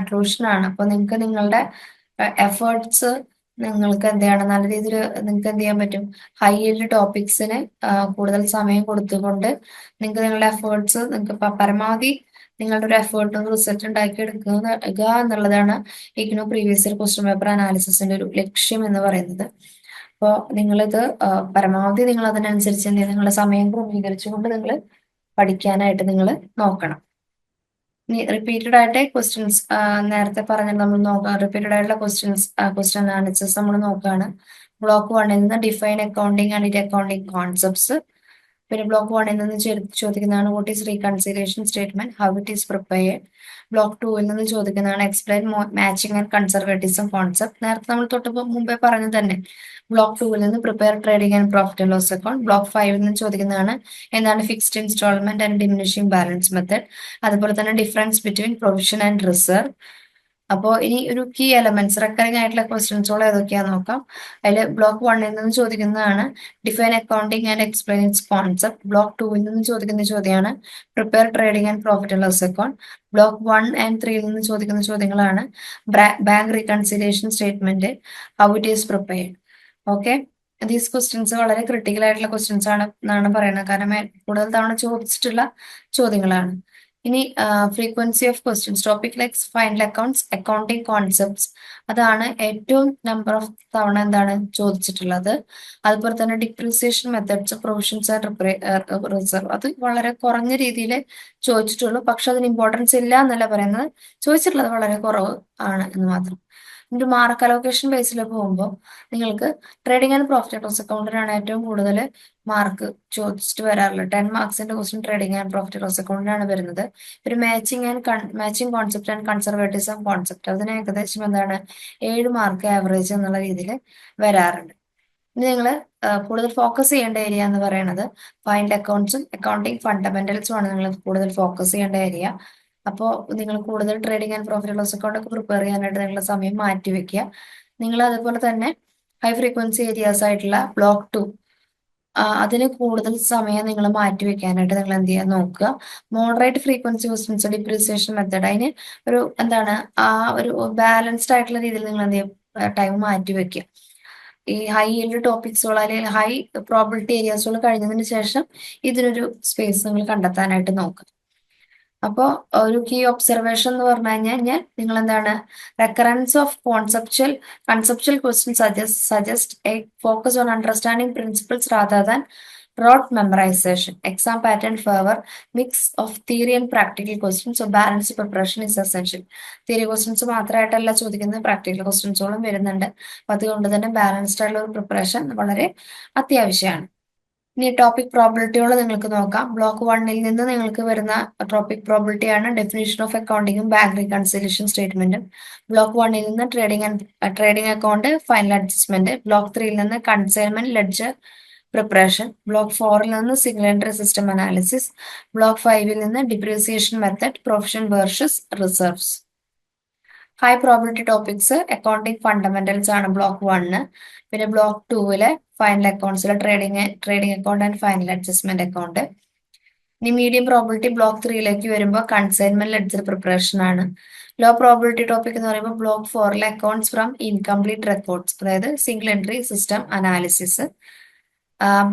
conclusion ആണ്. അപ്പൊ നിങ്ങൾക്ക് നിങ്ങളുടെ എഫേർട്സ് നിങ്ങൾക്ക് എന്ത് ചെയ്യണം? നല്ല രീതിയിൽ നിങ്ങൾക്ക് എന്ത് ചെയ്യാൻ പറ്റും? ഹൈ yield ടോപ്പിക്സിന് കൂടുതൽ സമയം കൊടുത്തുകൊണ്ട് നിങ്ങൾക്ക് നിങ്ങളുടെ എഫേർട്സ് നിങ്ങൾക്ക് പരമാവധി നിങ്ങളുടെ ഒരു എഫേർട്ട് റിസൾട്ട് ഉണ്ടാക്കി എടുക്കുക എന്നുള്ളതാണ് IGNOU previous year question paper അനാലിസിസിന്റെ ഒരു ലക്ഷ്യം എന്ന് പറയുന്നത്. അപ്പോൾ നിങ്ങളിത് പരമാവധി നിങ്ങൾ അതിനനുസരിച്ച് നിങ്ങളുടെ സമയം ക്രമീകരിച്ചുകൊണ്ട് നിങ്ങൾ പഠിക്കാനായിട്ട് നിങ്ങൾ നോക്കണം. റിപ്പീറ്റഡ് ആയിട്ട് ക്വസ്റ്റ്യൻസ് നേരത്തെ പറഞ്ഞ നമ്മൾ നോക്കാം റിപ്പീറ്റഡ് ആയിട്ടുള്ള ക്വസ്റ്റ്യൻസ് ക്വസ്റ്റ്യൻ അനാലിസിസ് നമ്മൾ നോക്കുകയാണ് ബ്ലോക്ക് വണ്ണിൽ നിന്ന് define accounting and it accounting concepts പിന്നെ ബ്ലോക്ക് വണ്ണിൽ നിന്ന് ചോദിക്കുന്നതാണ് what is reconciliation statement how it is prepared block ടൂവിൽ നിന്ന് ചോദിക്കുന്നതാണ് explain matching and conservatism concept നേരത്തെ നമ്മൾ തൊട്ട് മുമ്പേ പറഞ്ഞു തന്നെ. ബ്ലോക്ക് ടൂവിൽ നിന്ന് prepare trading and profit and loss account block ഫൈവിൽ നിന്ന് ചോദിക്കുന്നതാണ് എന്താണ് fixed instalment and diminishing balance method അതുപോലെ തന്നെ difference between provision and reserve അപ്പോൾ ഇനി ഒരു കീ എലമെന്റ്സ് റെക്കറിംഗ് ആയിട്ടുള്ള ക്വസ്റ്റ്യൻസുകൾ ഏതൊക്കെയാന്ന് നോക്കാം. അതിൽ ബ്ലോക്ക് വണ്ണിൽ നിന്ന് ചോദിക്കുന്നതാണ് define accounting and explain its concept block ടൂവിൽ നിന്ന് ചോദിക്കുന്ന ചോദ്യമാണ് prepare trading and profit loss account block one and ത്രീയിൽ നിന്ന് ചോദിക്കുന്ന ചോദ്യങ്ങളാണ് bank reconciliation statement how it is prepared okay these questions വളരെ ക്രിട്ടിക്കൽ ആയിട്ടുള്ള ക്വസ്റ്റ്യൻസ് ആണ് എന്നാണ് പറയുന്നത്. കാരണം കൂടുതൽ തവണ ചോദിച്ചിട്ടുള്ള ചോദ്യങ്ങളാണ്. ഇനി frequency of questions topic likes final accounts accounting concepts അതാണ് ഏറ്റവും നമ്പർ ഓഫ് തവണ എന്താണ് ചോദിച്ചിട്ടുള്ളത്. അതുപോലെ തന്നെ depreciation methods provisions and reserve അത് വളരെ കുറഞ്ഞ രീതിയിൽ ചോദിച്ചിട്ടുള്ളൂ. പക്ഷെ അതിന് ഇമ്പോർട്ടൻസ് ഇല്ല എന്നല്ല പറയുന്നത്. ചോദിച്ചിട്ടുള്ളത് വളരെ കുറവ് ആണ് എന്ന് മാത്രം. ഒരു മാർക്ക് അലോക്കേഷൻ ബേസിൽ പോകുമ്പോൾ നിങ്ങൾക്ക് trading and profit and loss അക്കൗണ്ടിനാണ് ഏറ്റവും കൂടുതൽ മാർക്ക് ചോദിച്ചിട്ട് വരാറുള്ളത്. Ten മാർക്സിന്റെ question trading and profit loss അക്കൗണ്ടിനാണ് വരുന്നത്. ഒരു matching and matching concept and conservatism concept അതിന് ഏകദേശം എന്താണ്? ഏഴ് മാർക്ക് ആവറേജ് എന്നുള്ള രീതിയിൽ വരാറുണ്ട്. ഇനി നിങ്ങൾ കൂടുതൽ ഫോക്കസ് ചെയ്യേണ്ട ഏരിയ എന്ന് പറയുന്നത് ഫൈൻഡ് അക്കൗണ്ട്സും അക്കൗണ്ടിങ് ഫണ്ടമെന്റൽസും ആണ് നിങ്ങൾ കൂടുതൽ ഫോക്കസ് ചെയ്യേണ്ട ഏരിയ അപ്പോൾ നിങ്ങൾ കൂടുതൽ trading and profit loss account ഒക്കെ പ്രിപ്പയർ ചെയ്യാനായിട്ട് നിങ്ങളുടെ സമയം മാറ്റി വെക്കുക. നിങ്ങൾ അതുപോലെ തന്നെ ഹൈ ഫ്രീക്വൻസി ഏരിയാസ് ആയിട്ടുള്ള ബ്ലോക്ക് ടു അതിന് കൂടുതൽ സമയം നിങ്ങൾ മാറ്റി വെക്കാനായിട്ട് നിങ്ങൾ എന്ത് ചെയ്യാൻ നോക്കുക. Moderate frequency questions depreciation method അതിന് ഒരു എന്താണ് ആ ഒരു ബാലൻസ്ഡ് ആയിട്ടുള്ള രീതിയിൽ നിങ്ങൾ എന്ത് ചെയ്യുക ടൈം മാറ്റി വെക്കുക. ഈ ഹൈ ഈൽഡ് ടോപ്പിക്സുകൾ അല്ലെങ്കിൽ ഹൈ പ്രോബിലിറ്റി ഏരിയാസുകൾ കഴിഞ്ഞതിന് ശേഷം ഇതിനൊരു സ്പേസ് നിങ്ങൾ കണ്ടെത്താനായിട്ട് നോക്കുക. അപ്പോൾ ഒരു കീ ഒബ്സർവേഷൻ എന്ന് പറഞ്ഞു കഴിഞ്ഞാൽ ഞാൻ നിങ്ങൾ എന്താണ് recurrence of conceptual conceptual question suggest suggest a focus on understanding principles rather than rote memorisation exam pattern favour mix of theory and practical questions so balance preparation is essential theory questions മാത്രമായിട്ടല്ല ചോദിക്കുന്നത് practical ക്വസ്റ്റ്യൻസുകളും വരുന്നുണ്ട്. അപ്പൊ അതുകൊണ്ട് തന്നെ balanced ആയിട്ടുള്ള ഒരു preparation വളരെ അത്യാവശ്യമാണ്. ഇനി ടോപ്പിക് പ്രോബിലിറ്റികൾ നിങ്ങൾക്ക് നോക്കാം. ബ്ലോക്ക് വണ്ണിൽ നിന്ന് നിങ്ങൾക്ക് വരുന്ന ടോപ്പിക് പ്രോബിലിറ്റി ആണ് ഡെഫിനേഷൻ ഓഫ് അക്കൗണ്ടിങ്ങും ബാങ്ക് റീകൺസിലേഷൻ സ്റ്റേറ്റ്മെന്റും ബ്ലോക്ക് വണ്ണിൽ നിന്ന് trading and trading account final adjustment block ത്രീയിൽ നിന്ന് കൺസൈൻമെന്റ് ലെഡ്ജർ പ്രിപ്പറേഷൻ ബ്ലോക്ക് ഫോറിൽ നിന്ന് സിഗ്നൽ സിസ്റ്റം അനാലിസിസ് ബ്ലോക്ക് ഫൈവിൽ നിന്ന് depreciation method profession versus reserves high probability topics accounting fundamentals ആണ് ബ്ലോക്ക് വണ്ണ് പിന്നെ ബ്ലോക്ക് ടൂവിലെ final അക്കൗണ്ട്സിലെ trading trading account and final adjustment account ഇനി മീഡിയം പ്രോബിലിറ്റി ബ്ലോക്ക് ത്രീയിലേക്ക് വരുമ്പോൾ കൺസൈൻമെന്റ് ലെഡ്ജർ പ്രിപ്പറേഷൻ ആണ്. Low probability topic എന്ന് പറയുമ്പോൾ ബ്ലോക്ക് ഫോറിലെ അക്കൗണ്ട്സ് ഫ്രം ഇൻകംപ്ലീറ്റ് റെക്കോർഡ്സ് അതായത് single entry system analysis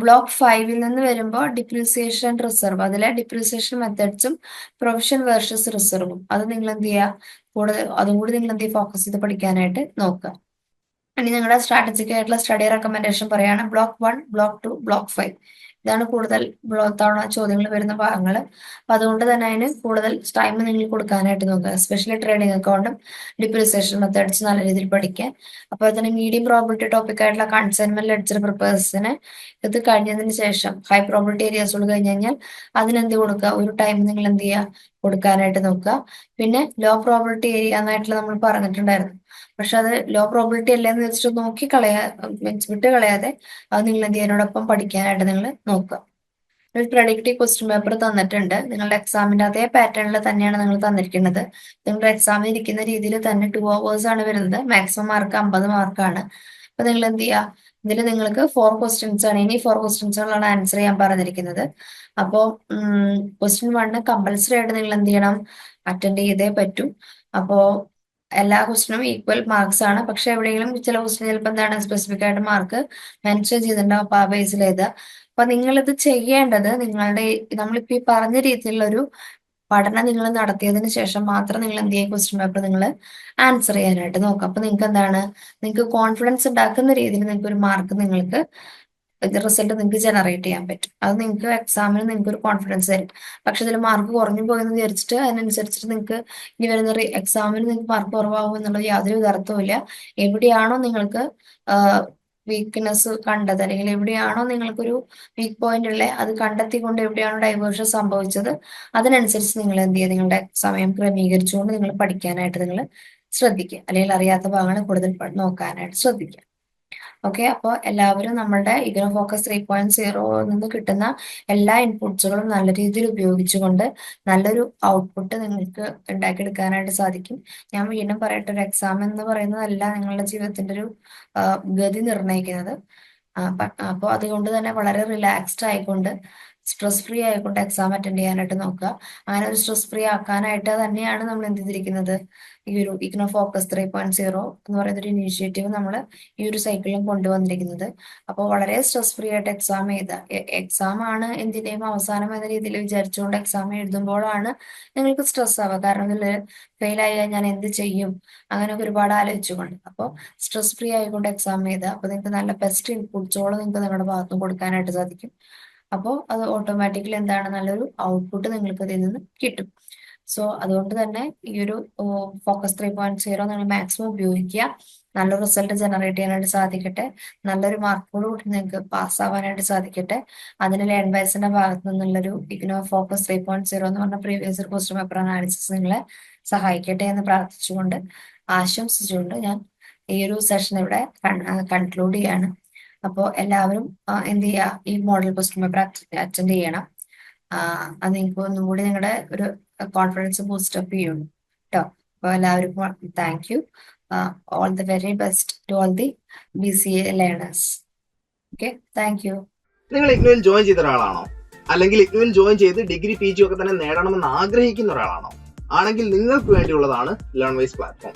block ഫൈവിൽ നിന്ന് വരുമ്പോൾ ഡിപ്രീസിയേഷൻ റിസർവ് അതിലെ ഡിപ്രീസിയേഷൻ മെത്തേഡ്സും പ്രൊവിഷൻ വേർഷസ് റിസർവും അത് നിങ്ങൾ എന്ത് ചെയ്യുക? കൂടുതൽ അതും കൂടി നിങ്ങൾ എന്ത് ഫോക്കസ് ചെയ്ത് പഠിക്കാനായിട്ട് നോക്കുക. ഇനി നിങ്ങളുടെ സ്ട്രാറ്റജിക് ആയിട്ടുള്ള സ്റ്റഡി റെക്കമെൻഡേഷൻ പറയുകയാണ്. Block one block two block five ഇതാണ് കൂടുതൽ തവണ ചോദ്യങ്ങൾ വരുന്ന ഭാഗങ്ങൾ അപ്പൊ അതുകൊണ്ട് തന്നെ അതിന് കൂടുതൽ ടൈം നിങ്ങൾ കൊടുക്കാനായിട്ട് നോക്കുക. എസ്പെഷ്യലി ട്രേഡിംഗ് അക്കൗണ്ടും ഡിപ്രീസിയേഷൻ മെത്തേഡ്സ് നല്ല രീതിയിൽ പഠിക്കാൻ അപ്പോൾ തന്നെ മീഡിയം പ്രോബിലിറ്റി ടോപ്പിക് ആയിട്ടുള്ള കൺസൈൻമെന്റ് ലെഡ്ജർ പ്രിപ്പേഴ്സിന് ഇത് കഴിഞ്ഞതിന് ശേഷം ഹൈ പ്രോബിലിറ്റി ഏരിയാസുകൾ കഴിഞ്ഞ് കഴിഞ്ഞാൽ അതിനെന്ത് കൊടുക്കുക? ഒരു ടൈം നിങ്ങൾ എന്ത് ചെയ്യുക? കൊടുക്കാനായിട്ട് നോക്കുക. പിന്നെ ലോ പ്രോബിലിറ്റി ഏരിയ എന്നായിട്ടുള്ള നമ്മൾ പറഞ്ഞിട്ടുണ്ടായിരുന്നു. പക്ഷെ അത് ലോ പ്രോബിലിറ്റി അല്ലേന്ന് വെച്ചിട്ട് നോക്കി കളയാ മീൻസ് വിട്ട് കളയാതെ അത് നിങ്ങൾ എന്ത് ചെയ്യാനോടൊപ്പം പഠിക്കാനായിട്ട് നിങ്ങൾ നോക്കുക. ഒരു പ്രഡിക്റ്റീവ് ക്വസ്റ്റ്യൻ പേപ്പർ തന്നിട്ടുണ്ട്. നിങ്ങളുടെ എക്സാമിന്റെ അതേ പാറ്റേണിൽ തന്നെയാണ് നിങ്ങൾ തന്നിരിക്കുന്നത്. നിങ്ങളുടെ എക്സാമിൽ ഇരിക്കുന്ന രീതിയിൽ തന്നെ ടു അവേഴ്സ് ആണ് വരുന്നത്. മാക്സിമം മാർക്ക് അമ്പത് മാർക്കാണ് അപ്പൊ നിങ്ങൾ എന്ത് ചെയ്യുക ഇതിൽ നിങ്ങൾക്ക് ഫോർ ക്വസ്റ്റ്യൻസ് ആണ്. ഇനി ഫോർ ക്വസ്റ്റ്യൻസുകളാണ് ആൻസർ ചെയ്യാൻ പറഞ്ഞിരിക്കുന്നത്. അപ്പോൾ ക്വസ്റ്റ്യൻ വണ്ണ് കമ്പൽസറി ആയിട്ട് നിങ്ങൾ എന്ത് ചെയ്യണം അറ്റൻഡ് ചെയ്തേ പറ്റൂ. അപ്പോൾ എല്ലാ ക്വസ്റ്റിനും ഈക്വൽ മാർക്സ് ആണ്. പക്ഷെ എവിടെയെങ്കിലും ചില ക്വസ്റ്റിന് ചിലപ്പോൾ എന്താണ് സ്പെസിഫിക് ആയിട്ട് മാർക്ക് മെൻഷൻ ചെയ്തിട്ടുണ്ടാവും. അപ്പൊ ആ ബേസിൽ ചെയ്ത് അപ്പൊ നിങ്ങൾ ഇത് ചെയ്യേണ്ടത് നിങ്ങളുടെ നമ്മളിപ്പോ ഈ പറഞ്ഞ രീതിയിലുള്ള ഒരു പഠനം നിങ്ങൾ നടത്തിയതിന് ശേഷം മാത്രം നിങ്ങൾ എന്ത് ചെയ്യുക ക്വസ്റ്റ്യൻ പേപ്പർ നിങ്ങൾ ആൻസർ ചെയ്യാനായിട്ട് നോക്കുക. അപ്പൊ നിങ്ങൾക്ക് എന്താണ്? നിങ്ങൾക്ക് കോൺഫിഡൻസ് ഉണ്ടാക്കുന്ന രീതിയിൽ നിങ്ങൾക്ക് ഒരു മാർക്ക് നിങ്ങൾക്ക് റിസൾട്ട് നിങ്ങൾക്ക് ജനറേറ്റ് ചെയ്യാൻ പറ്റും. അത് നിങ്ങൾക്ക് എക്സാമിന് നിങ്ങൾക്ക് ഒരു കോൺഫിഡൻസ് തരും. പക്ഷെ ഇതിൽ മാർക്ക് കുറഞ്ഞു പോയെന്ന് വിചാരിച്ചിട്ട് അതിനനുസരിച്ചിട്ട് നിങ്ങൾക്ക് ഇനി വരുന്ന എക്സാമിന് നിങ്ങൾക്ക് മാർക്ക് കുറവാകും എന്നുള്ളത് യാതൊരു അർത്ഥവുമില്ല എവിടെയാണോ നിങ്ങൾക്ക് വീക്ക്നെസ് കണ്ടത് അല്ലെങ്കിൽ എവിടെയാണോ നിങ്ങൾക്കൊരു വീക്ക് പോയിന്റ് ഉള്ളത് അത് കണ്ടെത്തിക്കൊണ്ട് എവിടെയാണോ ഡൈവേർഷൻ സംഭവിച്ചത് അതിനനുസരിച്ച് നിങ്ങൾ എന്ത് ചെയ്യുക? നിങ്ങളുടെ സമയം ക്രമീകരിച്ചുകൊണ്ട് നിങ്ങൾ പഠിക്കാനായിട്ട് നിങ്ങൾ ശ്രദ്ധിക്കുക. അല്ലെങ്കിൽ അറിയാത്ത ഭാഗങ്ങൾ കൂടുതൽ നോക്കാനായിട്ട് ശ്രദ്ധിക്കുക. ഓക്കെ അപ്പോൾ എല്ലാവരും നമ്മളുടെ ഇഗ്നോ ഫോക്കസ് ത്രീ പോയിന്റ് സീറോയിൽ നിന്ന് കിട്ടുന്ന എല്ലാ ഇൻപുട്സുകളും നല്ല രീതിയിൽ ഉപയോഗിച്ചുകൊണ്ട് നല്ലൊരു ഔട്ട്പുട്ട് നിങ്ങൾക്ക് ഉണ്ടാക്കിയെടുക്കാനായിട്ട് സാധിക്കും. ഞാൻ വീണ്ടും പറയട്ടെ ഒരു എക്സാം എന്ന് പറയുന്നതല്ല നിങ്ങളുടെ ജീവിതത്തിന്റെ ഒരു ഗതി നിർണയിക്കുന്നത്. അപ്പോൾ അതുകൊണ്ട് തന്നെ വളരെ റിലാക്സ്ഡ് ആയിക്കൊണ്ട് സ്ട്രെസ് ഫ്രീ ആയിക്കൊണ്ട് എക്സാം അറ്റൻഡ് ചെയ്യാനായിട്ട് നോക്കുക. അങ്ങനെ ഒരു സ്ട്രെസ് ഫ്രീ ആക്കാനായിട്ട് തന്നെയാണ് നമ്മൾ എന്ത് ചെയ്തിരിക്കുന്നത്? ഈ ഒരു IGNOU focus three point zero എന്ന് പറയുന്ന ഒരു ഇനീഷ്യേറ്റീവ് നമ്മൾ ഈ ഒരു സൈക്കിളിലും കൊണ്ടുവന്നിരിക്കുന്നത്. അപ്പോൾ വളരെ സ്ട്രെസ് ഫ്രീ ആയിട്ട് എക്സാം എഴുത എക്സാം ആണ് എന്തിന്റെയും അവസാനം എന്ന രീതിയിൽ വിചാരിച്ചുകൊണ്ട് എക്സാം എഴുതുമ്പോഴാണ് നിങ്ങൾക്ക് സ്ട്രെസ് ആവുക. കാരണം ഇതിൽ ഫെയിൽ ആയാൽ ഞാൻ എന്ത് ചെയ്യും? അങ്ങനെയൊക്കെ ഒരുപാട് ആലോചിച്ചുകൊണ്ട്. അപ്പോൾ സ്ട്രെസ് ഫ്രീ ആയിക്കൊണ്ട് എക്സാം എഴുതുക. അപ്പോൾ നിങ്ങൾക്ക് നല്ല ബെസ്റ്റ് ഇൻപുട്സോളം നിങ്ങൾക്ക് നിങ്ങളുടെ ഭാഗത്തുനിന്ന് കൊടുക്കാനായിട്ട് സാധിക്കും. അപ്പോൾ അത് ഓട്ടോമാറ്റിക്കലി എന്താണ്? നല്ലൊരു ഔട്ട്പുട്ട് നിങ്ങൾക്ക് അതിൽ നിന്ന് കിട്ടും. സോ അതുകൊണ്ട് തന്നെ ഈ ഒരു ഫോക്കസ് ത്രീ പോയിന്റ് സീറോ നിങ്ങൾ മാക്സിമം ഉപയോഗിക്കുക. നല്ല റിസൾട്ട് ജനറേറ്റ് ചെയ്യാനായിട്ട് സാധിക്കട്ടെ. നല്ലൊരു മാർക്കോട് കൂടി നിങ്ങൾക്ക് പാസ് ആവാനായിട്ട് സാധിക്കട്ടെ. അതിന് ലേൺ ബൈസിന്റെ ഭാഗത്തു നിന്നുള്ളൊരു IGNOU focus three point zero എന്ന് പറഞ്ഞ പ്രീവിയസ് ക്വസ്റ്റ്യൻ പേപ്പർ അനാലിസിസ് നിങ്ങളെ സഹായിക്കട്ടെ എന്ന് പ്രാർത്ഥിച്ചുകൊണ്ട് ആശംസിച്ചുകൊണ്ട് ഞാൻ ഈ ഒരു സെഷൻ ഇവിടെ കൺക്ലൂഡ് ചെയ്യാണ്. അപ്പോൾ എല്ലാവരും എന്ത് ചെയ്യുക? ഈ മോഡൽ ക്വസ്റ്റ്യൻ പേപ്പർ അറ്റൻഡ് ചെയ്യണം. അത് നിങ്ങൾക്ക് ഒന്നും കൂടി നിങ്ങളുടെ ഒരു കോൺഫിഡൻസ് ബൂസ്റ്റപ്പ് ചെയ്യുള്ളൂ കേട്ടോ അപ്പോൾ എല്ലാവർക്കും thank you all the very best to all the B C A learners okay thank you നിങ്ങൾ ഇഗ്നുവിൽ ജോയിൻ ചെയ്ത ഒരാളാണോ? അല്ലെങ്കിൽ ഇഗ്നുവിൽ ജോയിൻ ചെയ്ത് ഡിഗ്രി പി ജി ഒക്കെ തന്നെ നേടണമെന്ന് ആഗ്രഹിക്കുന്ന ഒരാളാണോ? ആണെങ്കിൽ നിങ്ങൾക്ക് വേണ്ടിയുള്ളതാണ് ലേൺ വൈസ് പ്ലാറ്റ്ഫോം